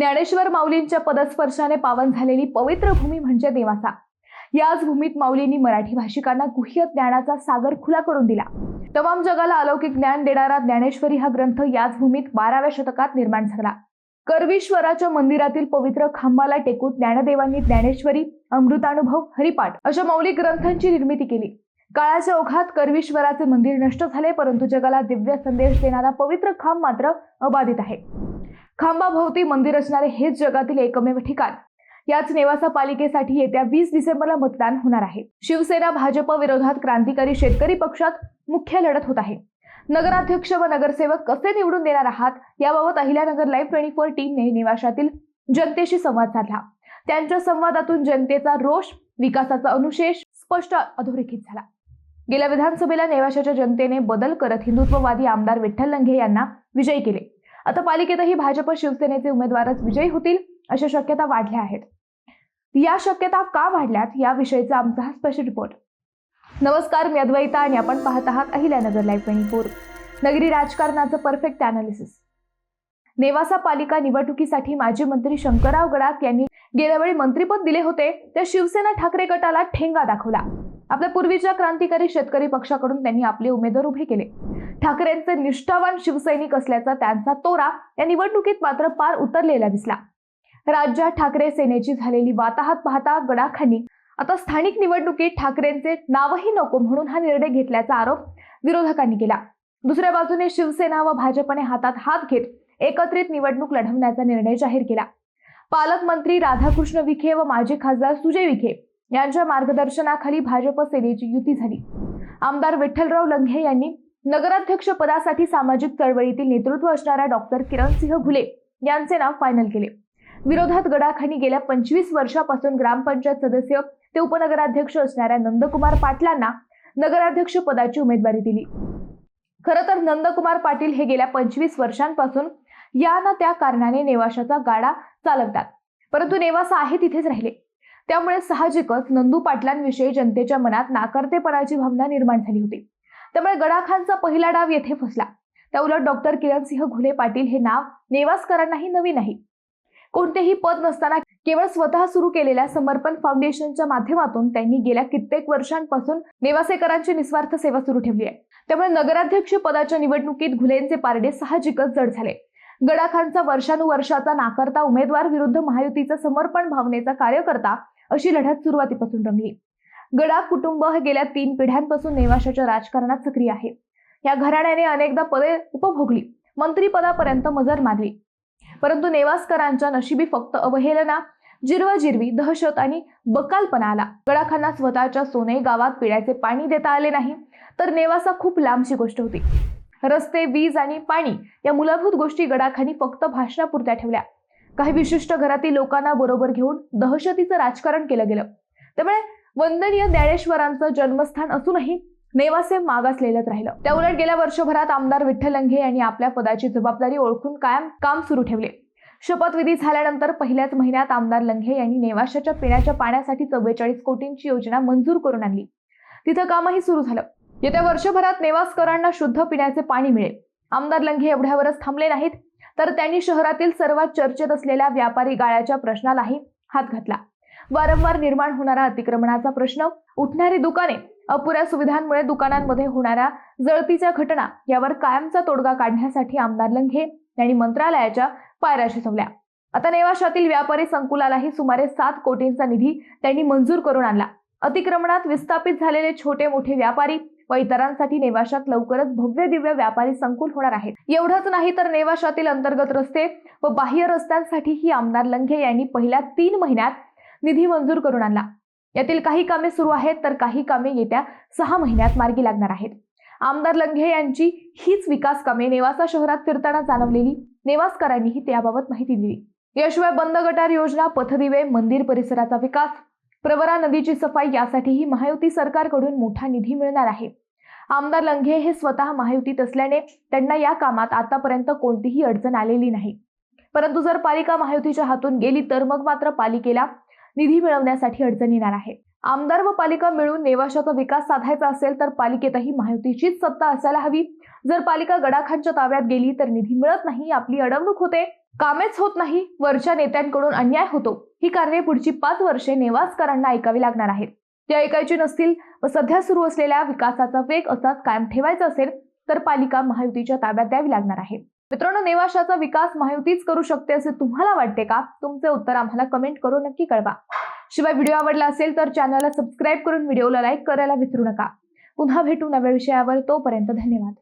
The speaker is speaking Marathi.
ज्ञानेश्वर माऊलींच्या पदस्पर्शाने पावन झालेली पवित्र भूमी म्हणजे देवाचा. याच भूमीत माऊलींनी मराठी भाषिकांना गुह्य ज्ञानाचा सागर खुला करून दिला. तमाम जगाला अलौकिक ज्ञान देणारा ज्ञानेश्वरी हा ग्रंथ याच भूमीत बाराव्या शतकात निर्माण झाला. कर्वीश्वराच्या मंदिरातील पवित्र खांबाला टेकून ज्ञानदेवांनी ज्ञानेश्वरी अमृतानुभव हरिपाठ अशा मौलिक ग्रंथांची निर्मिती केली. काळाच्या ओघात कर्वीश्वराचे मंदिर नष्ट झाले परंतु जगाला दिव्य संदेश देणारा पवित्र खांब मात्र अबाधित आहे. खांबाभोवती मंदिर असणारे हेच जगातील एकमेव ठिकाण. याच नेवासा पालिकेसाठी येत्या वीस डिसेंबरला मतदान होणार आहे. शिवसेना भाजप विरोधात क्रांतिकारी शेतकरी पक्षात मुख्य लढत होत आहे. नगराध्यक्ष व नगरसेवक कसे निवडून देणार आहात? याबाबत अहिल्यानगर लाईव्ह ट्वेंटी फोर टीमने निवासातील जनतेशी संवाद साधला. त्यांच्या संवादातून जनतेचा रोष विकासाचा अनुशेष स्पष्ट अधोरेखित झाला. गेल्या विधानसभेला नेवाशाच्या जनतेने बदल करत हिंदुत्ववादी आमदार विठ्ठल लंघे यांना विजयी केले. आता पालिकेतही भाजप शिवसेनेचे उमेदवारच विजयी होतील अशा शक्यता वाढल्या आहेत. या शक्यता का वाढल्यात याविषयीचा आमचा हा स्पेशल रिपोर्ट. नमस्कार मी अद्वैता आणि आपण पाहत आहात अहिल्यानगर लाईव्ह ट्वेंटी फोर नगरी राजकारणाचं परफेक्ट अनालिसिस नेवासा पालिका निवडणुकीसाठी माजी मंत्री शंकरराव गडाख यांनी गेल्या वेळी मंत्रीपद दिले होते त्या शिवसेना ठाकरे गटाला ठेंगा दाखवला. आपल्या पूर्वीच्या क्रांतिकारी शेतकरी पक्षाकडून त्यांनी आपले उमेदवार उभे केले. ठाकरेंचे निष्ठावान शिवसैनिक असल्याचा त्यांचा तोरा या निवडणुकीत मात्र पार उतरलेला दिसला. राज्यात ठाकरे सेनेची झालेली वाताहत पाहता गडाखांनी आता स्थानिक निवडणुकीत ठाकरेंचे नावही नको म्हणून हा निर्णय घेतल्याचा आरोप विरोधकांनी केला. दुसऱ्या बाजूने शिवसेना व भाजपने हातात हात घेत एकत्रित निवडणूक लढवण्याचा निर्णय जाहीर केला. पालकमंत्री राधाकृष्ण विखे व माजी खासदार सुजय विखे यांच्या मार्गदर्शनाखाली भाजप सेनेची युती झाली. आमदार विठ्ठलराव लंघे यांनी नगराध्यक्ष पदासाठी सामाजिक चळवळीतील नेतृत्व असणाऱ्या डॉक्टर किरणसिंह घुले यांचे नाव फायनल केले. विरोधात गडाखानी गेल्या पंचवीस वर्षापासून ग्रामपंचायत सदस्य ते उपनगराध्यक्ष असणाऱ्या नंदकुमार पाटलांना नगराध्यक्ष पदाची उमेदवारी दिली. खरं तर नंदकुमार पाटील हे गेल्या पंचवीस वर्षांपासून या ना त्या कारणाने नेवाशाचा गाडा चालवतात. परंतु नेवासा आहे तिथेच राहिले. त्यामुळे साहजिकच नंदू पाटलांविषयी जनतेच्या मनात नाकर्तेपणाची भावना निर्माण झाली होती. त्यामुळे गडाखानचा पहिला डाव येथे फसला. त्याउलट डॉक्टर किरणसिंह घुले पाटील हे नाव नेवासकरांनाही नवीन नाही कोणतेही पद नसताना केवळ स्वतः सुरू केलेल्या समर्पण फाउंडेशनच्या माध्यमातून त्यांनी गेल्या कित्येक वर्षांपासून नेवासेकरांची निस्वार्थ सेवा सुरू ठेवली आहे. त्यामुळे नगराध्यक्ष पदाच्या निवडणुकीत घुलेंचे पारडे साहजिकच जड झाले. गडाखानचा वर्षानुवर्षाचा नाकारता उमेदवार विरुद्ध महायुतीचा समर्पण भावनेचा कार्यकर्ता अशी लढत सुरुवातीपासून रंगली. गडा कुटुंब हे गेल्या तीन पिढ्यांपासून नेवाशाच्या राजकारणात सक्रिय आहे. या घराण्याने अनेकदा पदे उपभोगली मंत्रीपदापर्यंत मजर मारली परंतु नेवासकरांच्या नशिबी फक्त अवहेलना जिरवाजिरवी दहशत आणि बकालपणा आला. गडाखांना स्वतःच्या सोने गावात पिण्याचे पाणी देता आले नाही तर नेवासा खूप लांबची गोष्ट होती. रस्ते वीज आणि पाणी या मूलभूत गोष्टी गडाखांनी फक्त भाषणापुरत्या ठेवल्या. काही विशिष्ट घरातील लोकांना बरोबर घेऊन दहशतीचं राजकारण केलं गेलं. त्यामुळे वंदनीय ज्ञानेश्वरांचं जन्मस्थान असूनही नेवासे मागासलेलंच राहिलं. त्या उलट गेल्या वर्षभरात आमदार विठ्ठल लंघे यांनी आपल्या पदाची जबाबदारी ओळखून कायम काम सुरू ठेवले. शपथविधी झाल्यानंतर पहिल्याच महिन्यात आमदार लंघे यांनी नेवाशाच्या पिण्याच्या पाण्यासाठी चव्वेचाळीस कोटींची योजना मंजूर करून आणली. तिथं कामही सुरू झालं. येत्या वर्षभरात नेवासकरांना शुद्ध पिण्याचे पाणी मिळेल. आमदार लंघे एवढ्यावरच थांबले नाहीत तर त्यांनी शहरातील सर्वात चर्चेत असलेल्या व्यापारी गाळ्याच्या प्रश्नालाही हात घातला. वारंवार निर्माण होणारा अतिक्रमणाचा प्रश्न उठणारी दुकाने अपुऱ्या सुविधांमुळे दुकानांमध्ये होणाऱ्या जळतीच्या घटना यावर कायमचा तोडगा काढण्यासाठी आमदार लंघे यांनी मंत्रालयाच्या पायऱ्या शिजवल्या आता नेवाशातील व्यापारी संकुलालाही सुमारे सात कोटींचा निधी त्यांनी मंजूर करून आणला. अतिक्रमणात विस्थापित झालेले छोटे मोठे व्यापारी व इतरांसाठी नेवाशात लवकरच भव्य दिव्य व्यापारी संकुल होणार आहेत. एवढंच नाही तर नेवाशातील अंतर्गत रस्ते व बाह्य रस्त्यांसाठीही आमदार लंघे यांनी पहिल्या तीन महिन्यात निधी मंजूर करून आणला. यातील काही कामे सुरू आहेत तर काही कामे येत्या सहा महिन्यात मार्गी लागणार आहेत. आमदार लंघे यांची हीच विकास कामे नेवासा शहरात फिरताना जाणवलेली. नेवासकरांनीही त्याबाबत माहिती दिली. याशिवाय बंद गटार योजना पथदिवे मंदिर परिसराचा विकास प्रवरा नदीची सफाई यासाठीही महायुती सरकारकडून मोठा निधी मिळणार आहे. आमदार लंघे हे स्वतः महायुतीत असल्याने त्यांना या कामात आतापर्यंत कोणतीही अडचण आलेली नाही. परंतु जर पालिका महायुतीच्या हातून गेली तर मग मात्र पालिकेला निधी मिळवण्यासाठी अडचण येणार आहे. आमदार व पालिका मिळून नेवाशाचा विकास साधायचा असेल तर पालिकेतही महायुतीचीच सत्ता असायला हवी. जर पालिका गडाखांच्या ताब्यात गेली तर निधी मिळत नाही आपली अडवणूक होते कामेच होत नाही वरच्या नेत्यांकडून अन्याय होतो. ही कारणे पुढची पाच वर्षे नेवासकरांना ऐकावी लागणार आहेत. ते ऐकायची नसतील व सध्या सुरू असलेल्या विकासाचा वेग असाच कायम ठेवायचा असेल तर पालिका महायुतीच्या ताब्यात द्यावी लागणार आहे. मित्रांनो नेवाशाचा विकास महायुतीच करू शकते असे तुम्हाला वाटते का? तुमचे उत्तर आम्हाला कमेंट करून नक्की कळवा. शिवाय व्हिडिओ आवडला असेल तर चॅनलला सबस्क्राईब करून व्हिडिओला लाईक करायला विसरू नका. पुन्हा भेटू नव्या विषयावर तोपर्यंत धन्यवाद.